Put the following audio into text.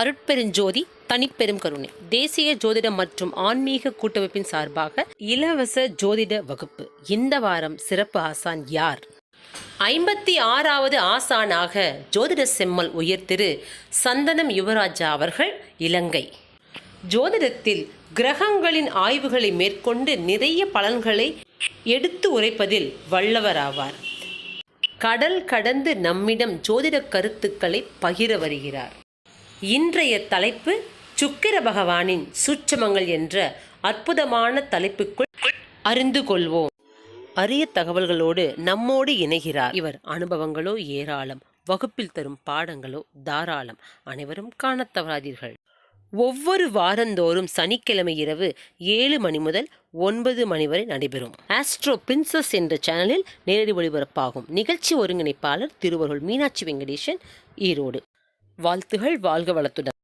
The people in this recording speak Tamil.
அருட்பெருஞ்சோதி தனிப்பெரும் கருணை. தேசிய ஜோதிடம் மற்றும் ஆன்மீக கூட்டமைப்பின் சார்பாக இலவச ஜோதிட வகுப்பு. இந்த வாரம் சிறப்பு ஆசான் யார்? ஐம்பத்தி ஆறாவது ஆசானாக ஜோதிட செம்மல் உயர் திரு சந்தனம் யுவராஜா அவர்கள் இலங்கை. ஜோதிடத்தில் கிரகங்களின் ஆய்வுகளை மேற்கொண்டு நிறைய பலன்களை எடுத்து உரைப்பதில் வல்லவராவார் கடல் கடந்து நம்மிடம் ஜோதிட கருத்துக்களை பகிர வருகிறார். இன்றைய தலைப்பு சுக்கிர பகவானின் சூட்சமங்கள் என்ற அற்புதமான தலைப்புக்குள் அறிந்து கொள்வோம். அரிய தகவல்களோடு நம்மோடு இணைகிறார் இவர். அனுபவங்களோ ஏராளம் வகுப்பில் தரும் பாடங்களோ தாராளம் அனைவரும் காணத் தவறாதீர்கள் ஒவ்வொரு வாரந்தோறும் சனிக்கிழமை இரவு ஏழு மணி முதல் ஒன்பது மணி வரை நடைபெறும். ஆஸ்ட்ரோ பிரின்சஸ் என்ற சேனலில் நேரடி ஒளிபரப்பாகும். நிகழ்ச்சி ஒருங்கிணைப்பாளர் திருவருள் மீனாட்சி வெங்கடேசன் ஈரோடு. வாழ்த்துகள் வாழ்க வளத்துடன்.